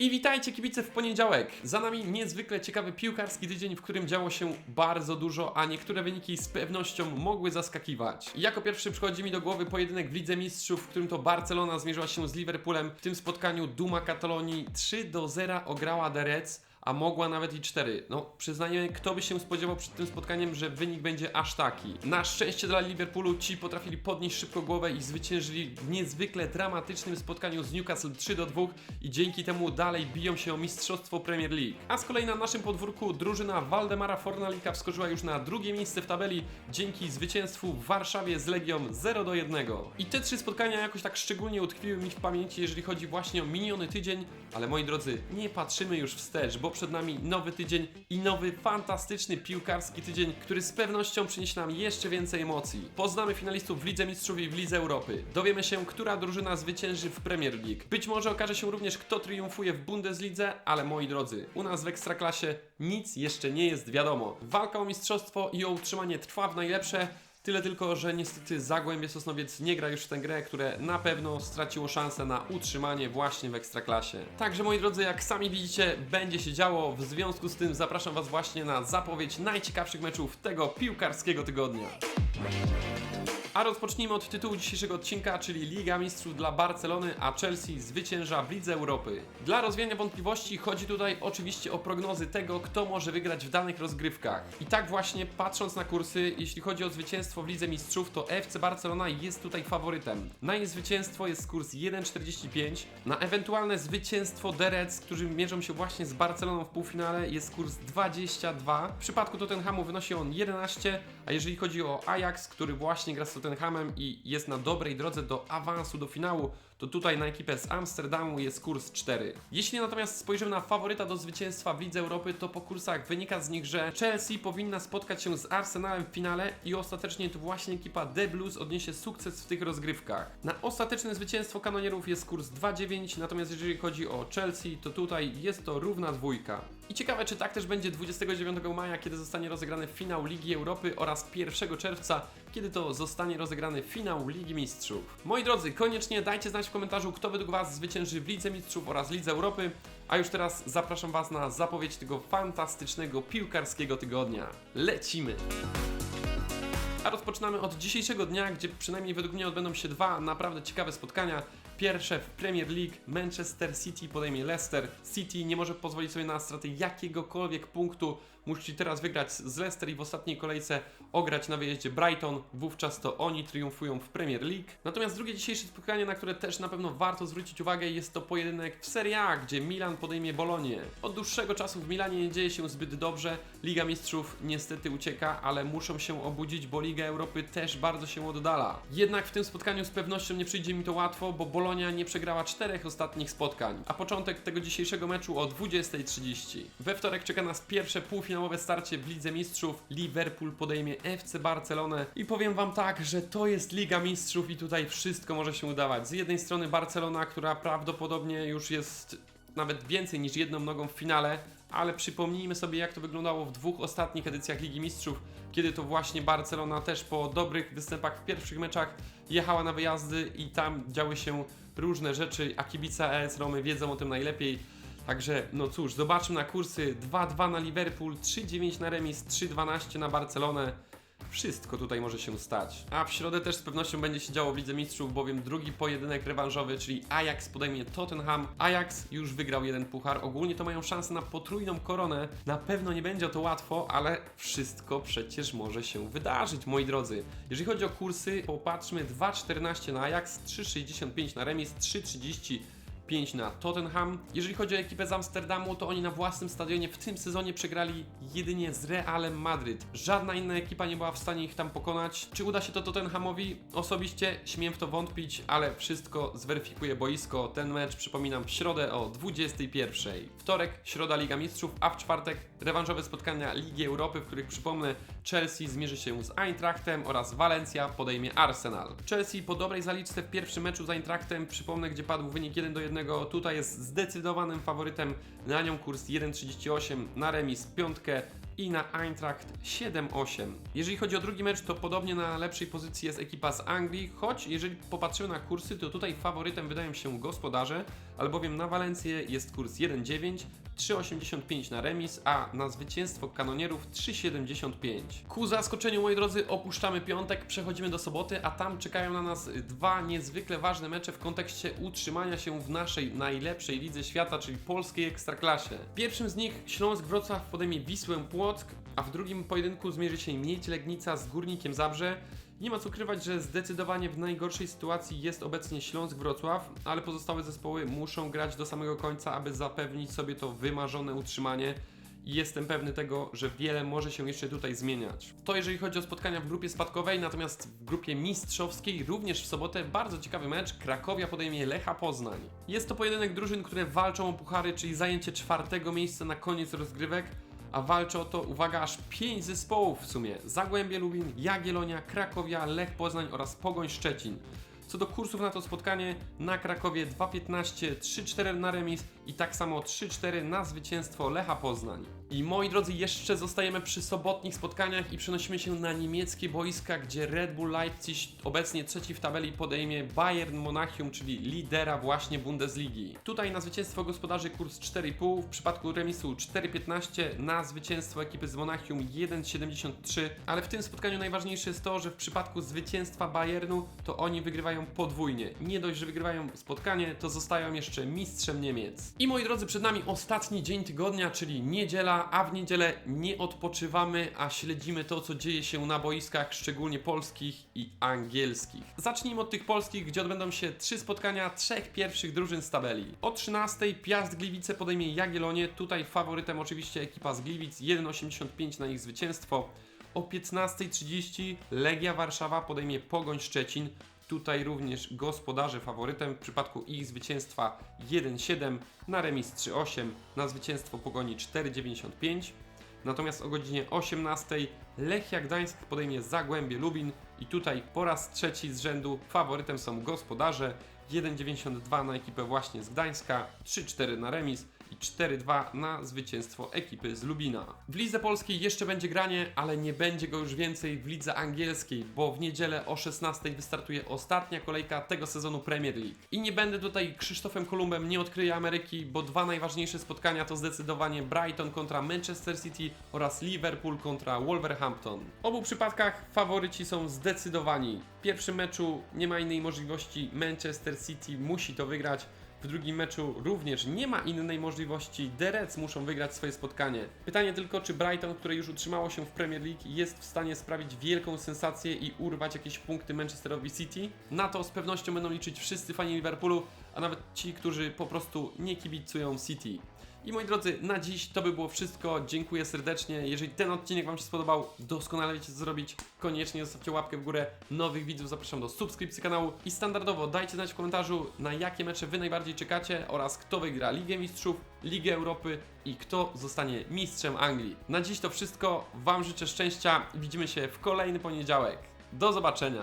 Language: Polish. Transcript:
I witajcie kibice w poniedziałek. Za nami niezwykle ciekawy piłkarski tydzień, w którym działo się bardzo dużo, a niektóre wyniki z pewnością mogły zaskakiwać. Jako pierwszy przychodzi mi do głowy pojedynek w Lidze Mistrzów, w którym to Barcelona zmierzyła się z Liverpoolem. W tym spotkaniu Duma Katalonii 3 do 0 ograła Reds a mogła nawet i 4. No, przyznajmy, kto by się spodziewał przed tym spotkaniem, że wynik będzie aż taki. Na szczęście dla Liverpoolu ci potrafili podnieść szybko głowę i zwyciężyli w niezwykle dramatycznym spotkaniu z Newcastle 3 do 2 i dzięki temu dalej biją się o mistrzostwo Premier League. A z kolei na naszym podwórku drużyna Waldemara Fornalika wskoczyła już na drugie miejsce w tabeli dzięki zwycięstwu w Warszawie z Legią 0 do 1. I te trzy spotkania jakoś tak szczególnie utkwiły mi w pamięci, jeżeli chodzi właśnie o miniony tydzień, ale moi drodzy, nie patrzymy już wstecz, bo przed nami nowy tydzień i nowy fantastyczny piłkarski tydzień, który z pewnością przyniesie nam jeszcze więcej emocji. Poznamy finalistów w Lidze Mistrzów i w Lidze Europy. Dowiemy się, która drużyna zwycięży w Premier League. Być może okaże się również, kto triumfuje w Bundeslidze, ale moi drodzy, u nas w Ekstraklasie nic jeszcze nie jest wiadomo. Walka o mistrzostwo i o utrzymanie trwa w najlepsze, Tyle tylko, że niestety Zagłębie Sosnowiec nie gra już w tę grę, które na pewno straciło szansę na utrzymanie właśnie w Ekstraklasie. Także moi drodzy, jak sami widzicie, będzie się działo. W związku z tym zapraszam Was właśnie na zapowiedź najciekawszych meczów tego piłkarskiego tygodnia. A rozpocznijmy od tytułu dzisiejszego odcinka, czyli Liga Mistrzów dla Barcelony, a Chelsea zwycięża w Lidze Europy. Dla rozwiania wątpliwości chodzi tutaj oczywiście o prognozy tego, kto może wygrać w danych rozgrywkach. I tak właśnie, patrząc na kursy, jeśli chodzi o zwycięstwo w Lidze Mistrzów, to FC Barcelona jest tutaj faworytem. Na jej zwycięstwo jest kurs 1,45, na ewentualne zwycięstwo The Reds, którzy mierzą się właśnie z Barceloną w półfinale, jest kurs 22. W przypadku Tottenhamu wynosi on 11, a jeżeli chodzi o Ajax, który właśnie gra z Tottenhamem i jest na dobrej drodze do awansu do finału, to tutaj na ekipę z Amsterdamu jest kurs 4. Jeśli natomiast spojrzymy na faworyta do zwycięstwa w Lidze Europy, to po kursach wynika z nich, że Chelsea powinna spotkać się z Arsenalem w finale i ostatecznie to właśnie ekipa The Blues odniesie sukces w tych rozgrywkach. Na ostateczne zwycięstwo kanonierów jest kurs 2,9, natomiast jeżeli chodzi o Chelsea, to tutaj jest to równa dwójka. I ciekawe, czy tak też będzie 29 maja, kiedy zostanie rozegrany finał Ligi Europy oraz 1 czerwca, kiedy to zostanie rozegrany finał Ligi Mistrzów. Moi drodzy, koniecznie dajcie znać w komentarzu, kto według Was zwycięży w Lidze Mistrzów oraz Lidze Europy. A już teraz zapraszam Was na zapowiedź tego fantastycznego piłkarskiego tygodnia. Lecimy! A rozpoczynamy od dzisiejszego dnia, gdzie przynajmniej według mnie odbędą się dwa naprawdę ciekawe spotkania. Pierwsze w Premier League Manchester City podejmie Leicester. City nie może pozwolić sobie na stratę jakiegokolwiek punktu. Musi teraz wygrać z Leicester i w ostatniej kolejce ograć na wyjeździe Brighton. Wówczas to oni triumfują w Premier League. Natomiast drugie dzisiejsze spotkanie, na które też na pewno warto zwrócić uwagę, jest to pojedynek w Serie A, gdzie Milan podejmie Bolonię. Od dłuższego czasu w Milanie nie dzieje się zbyt dobrze. Liga Mistrzów niestety ucieka, ale muszą się obudzić, bo Liga Europy też bardzo się oddala. Jednak w tym spotkaniu z pewnością nie przyjdzie mi to łatwo, bo Bolonia nie przegrała czterech ostatnich spotkań, a początek tego dzisiejszego meczu o 20.30. We wtorek czeka nas pierwsze półfinałowe starcie w Lidze Mistrzów. Liverpool podejmie FC Barcelonę i powiem Wam tak, że to jest Liga Mistrzów i tutaj wszystko może się udawać. Z jednej strony Barcelona, która prawdopodobnie już jest nawet więcej niż jedną nogą w finale, ale przypomnijmy sobie, jak to wyglądało w dwóch ostatnich edycjach Ligi Mistrzów, kiedy to właśnie Barcelona też po dobrych występach w pierwszych meczach jechała na wyjazdy i tam działy się różne rzeczy, a kibice AS Romy wiedzą o tym najlepiej. Także, no cóż, zobaczmy na kursy 2-2 na Liverpool, 3-9 na remis, 3-12 na Barcelonę. Wszystko tutaj może się stać. A w środę też z pewnością będzie się działo w Lidze Mistrzów, bowiem drugi pojedynek rewanżowy, czyli Ajax podejmie Tottenham. Ajax już wygrał jeden puchar. Ogólnie to mają szansę na potrójną koronę. Na pewno nie będzie to łatwo, ale wszystko przecież może się wydarzyć, moi drodzy. Jeżeli chodzi o kursy, popatrzmy 2,14 na Ajax, 3,65 na remis, 3,30 5 na Tottenham. Jeżeli chodzi o ekipę z Amsterdamu, to oni na własnym stadionie w tym sezonie przegrali jedynie z Realem Madryt. Żadna inna ekipa nie była w stanie ich tam pokonać. Czy uda się to Tottenhamowi? Osobiście śmiem w to wątpić, ale wszystko zweryfikuje boisko. Ten mecz przypominam w środę o 21. Wtorek, środa Liga Mistrzów, a w czwartek rewanżowe spotkania Ligi Europy, w których przypomnę Chelsea zmierzy się z Eintrachtem oraz Valencia podejmie Arsenal. Chelsea po dobrej zaliczce w pierwszym meczu z Eintrachtem, przypomnę gdzie padł wynik 1 do 1, tutaj jest zdecydowanym faworytem na nią kurs 1,38 na remis piątkę i na Eintracht 7-8. Jeżeli chodzi o drugi mecz, to podobnie na lepszej pozycji jest ekipa z Anglii, choć jeżeli popatrzymy na kursy, to tutaj faworytem wydają się gospodarze, albowiem na Walencję jest kurs 1,9, 3,85 na remis, a na zwycięstwo kanonierów 3,75. Ku zaskoczeniu, moi drodzy, opuszczamy piątek, przechodzimy do soboty, a tam czekają na nas dwa niezwykle ważne mecze w kontekście utrzymania się w naszej najlepszej lidze świata, czyli polskiej ekstraklasie. Pierwszym z nich Śląsk Wrocław podejmie Wisłę Płock, a w drugim pojedynku zmierzy się Miedź Legnica z Górnikiem Zabrze. Nie ma co ukrywać, że zdecydowanie w najgorszej sytuacji jest obecnie Śląsk Wrocław, ale pozostałe zespoły muszą grać do samego końca, aby zapewnić sobie to wymarzone utrzymanie. I jestem pewny tego, że wiele może się jeszcze tutaj zmieniać. To jeżeli chodzi o spotkania w grupie spadkowej, natomiast w grupie mistrzowskiej również w sobotę bardzo ciekawy mecz. Krakowia podejmie Lecha Poznań. Jest to pojedynek drużyn, które walczą o puchary, czyli zajęcie czwartego miejsca na koniec rozgrywek a walczy o to, uwaga, aż 5 zespołów w sumie. Zagłębie Lubin, Jagiellonia, Krakowia, Lech Poznań oraz Pogoń Szczecin. Co do kursów na to spotkanie, na Krakowie 2,15, 3,4 na remis i tak samo 3,4 na zwycięstwo Lecha Poznań. I moi drodzy, jeszcze zostajemy przy sobotnich spotkaniach i przenosimy się na niemieckie boiska, gdzie Red Bull Leipzig, obecnie trzeci w tabeli, podejmie Bayern Monachium, czyli lidera właśnie Bundesligi. Tutaj na zwycięstwo gospodarzy kurs 4,5, w przypadku remisu 4,15, na zwycięstwo ekipy z Monachium 1,73, ale w tym spotkaniu najważniejsze jest to, że w przypadku zwycięstwa Bayernu to oni wygrywają podwójnie. Nie dość, że wygrywają spotkanie, to zostają jeszcze mistrzem Niemiec. I moi drodzy, przed nami ostatni dzień tygodnia, czyli niedziela, a w niedzielę nie odpoczywamy, a śledzimy to, co dzieje się na boiskach, szczególnie polskich i angielskich. Zacznijmy od tych polskich, gdzie odbędą się trzy spotkania trzech pierwszych drużyn z tabeli. O 13 Piast Gliwice podejmie Jagiellonię, tutaj faworytem oczywiście ekipa z Gliwic, 1,85 na ich zwycięstwo. O 15.30 Legia Warszawa podejmie Pogoń Szczecin. Tutaj również gospodarze faworytem. W przypadku ich zwycięstwa 1-7, na remis 3-8, na zwycięstwo Pogoni 4-95. Natomiast o godzinie 18 Lechia Gdańsk podejmie Zagłębie Lubin i tutaj po raz trzeci z rzędu faworytem są gospodarze. 1,92 na ekipę właśnie z Gdańska, 3-4 na remis i 4-2 na zwycięstwo ekipy z Lubina. W lidze polskiej jeszcze będzie granie, ale nie będzie go już więcej w lidze angielskiej, bo w niedzielę o 16 wystartuje ostatnia kolejka tego sezonu Premier League. I nie będę tutaj Krzysztofem Kolumbem, nie odkryję Ameryki, bo dwa najważniejsze spotkania to zdecydowanie Brighton kontra Manchester City oraz Liverpool kontra Wolverhampton. W obu przypadkach faworyci są zdecydowani. W pierwszym meczu nie ma innej możliwości, Manchester City musi to wygrać. W drugim meczu również nie ma innej możliwości. The Reds muszą wygrać swoje spotkanie. Pytanie tylko, czy Brighton, które już utrzymało się w Premier League, jest w stanie sprawić wielką sensację i urwać jakieś punkty Manchesterowi City? Na to z pewnością będą liczyć wszyscy fani Liverpoolu, a nawet ci, którzy po prostu nie kibicują City. I moi drodzy, na dziś to by było wszystko. Dziękuję serdecznie. Jeżeli ten odcinek Wam się spodobał, doskonale wiecie co zrobić. Koniecznie zostawcie łapkę w górę. Nowych widzów zapraszam do subskrypcji kanału. I standardowo dajcie znać w komentarzu, na jakie mecze Wy najbardziej czekacie oraz kto wygra Ligę Mistrzów, Ligę Europy i kto zostanie mistrzem Anglii. Na dziś to wszystko. Wam życzę szczęścia widzimy się w kolejny poniedziałek. Do zobaczenia.